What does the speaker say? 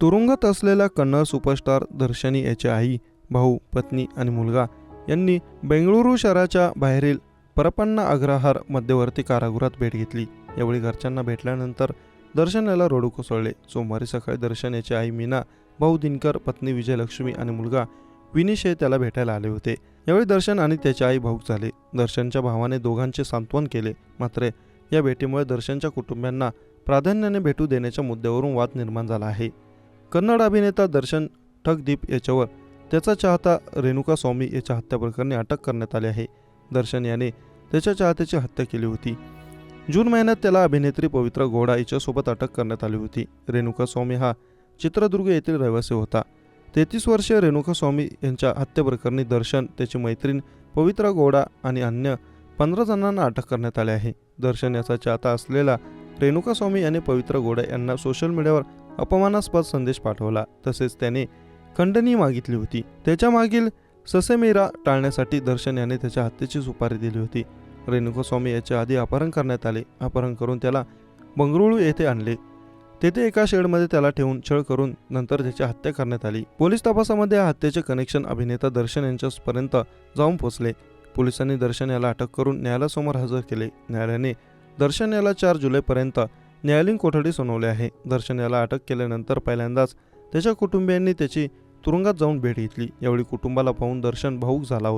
तुरुंगात असलेला कन्नड सुपरस्टार दर्शनी याची आई भाऊ पत्नी आणि मुलगा यांनी बेंगळुरू शहराच्या बाहेरील परपन्ना अग्रहार मध्यवर्ती कारागृहात भेट घेतली. यावेळी घरच्यांना भेटल्यानंतर दर्शन याला रोडू कोसळले. सोमवारी सकाळी दर्शन याची आई मीना भाऊ दिनकर पत्नी विजयलक्ष्मी आणि मुलगा विनिश हे त्याला भेटायला आले होते. यावेळी दर्शन आणि त्याची आई भाऊक झाले. दर्शनच्या भावाने दोघांचे सांत्वन केले. मात्र या भेटीमुळे दर्शनच्या कुटुंबियांना प्राधान्याने भेटू देण्याच्या मुद्द्यावरून वाद निर्माण झाला आहे. कन्नड अभिनेता दर्शन ठगदीप याच्यावर त्याचा चाहता रेणुका स्वामी याच्या हत्या प्रकरणी अटक करण्यात आली आहे. दर्शन याने त्याच्या चाहत्याची हत्या केली होती. जून महिन्यात त्याला अभिनेत्री पवित्र घोडा हिच्यासोबत अटक करण्यात आली होती. रेणुका स्वामी हा चित्रदुर्ग येथील रहिवासी होता. तेहतीस वर्षीय रेणुका स्वामी यांच्या हत्येप्रकरणी दर्शन त्याची मैत्रीण पवित्रा गोडा आणि अन्य पंधरा जणांना अटक करण्यात आले आहे. दर्शन याचा चाहता असलेला रेणुका स्वामी यांनी पवित्र गोडा यांना सोशल मीडियावर अपमानास्पद संदेश पाठवला. तसेच त्याने खंडणी मागितली होती. त्याच्या मागील ससेमेरा टाळण्यासाठी दर्शन याने त्याच्या हत्येची सुपारी दिली होती. रेणुकास्वामी याच्या आधी अपहरण करण्यात आले. अपहरण करून त्याला बंगळुरू येथे आणले. तेथे एका शेडमध्ये त्याला ठेवून छळ करून नंतर त्याची हत्या करण्यात आली. पोलीस तपासामध्ये या हत्येचे कनेक्शन अभिनेता दर्शन यांच्यापर्यंत जाऊन पोहोचले. पोलिसांनी दर्शन याला अटक करून न्यायालयासमोर हजर केले. न्यायालयाने दर्शन याला चार जुलैपर्यंत न्यायालयीन कोठडी सुनावली आहे. दर्शन याला अटक केल्यानंतर पहिल्यांदाच त्याच्या कुटुंबियांनी त्याची तुरुंगात जाऊन भेट घेतली. यावेळी कुटुंबाला पाहून दर्शन भाऊक झाला होता.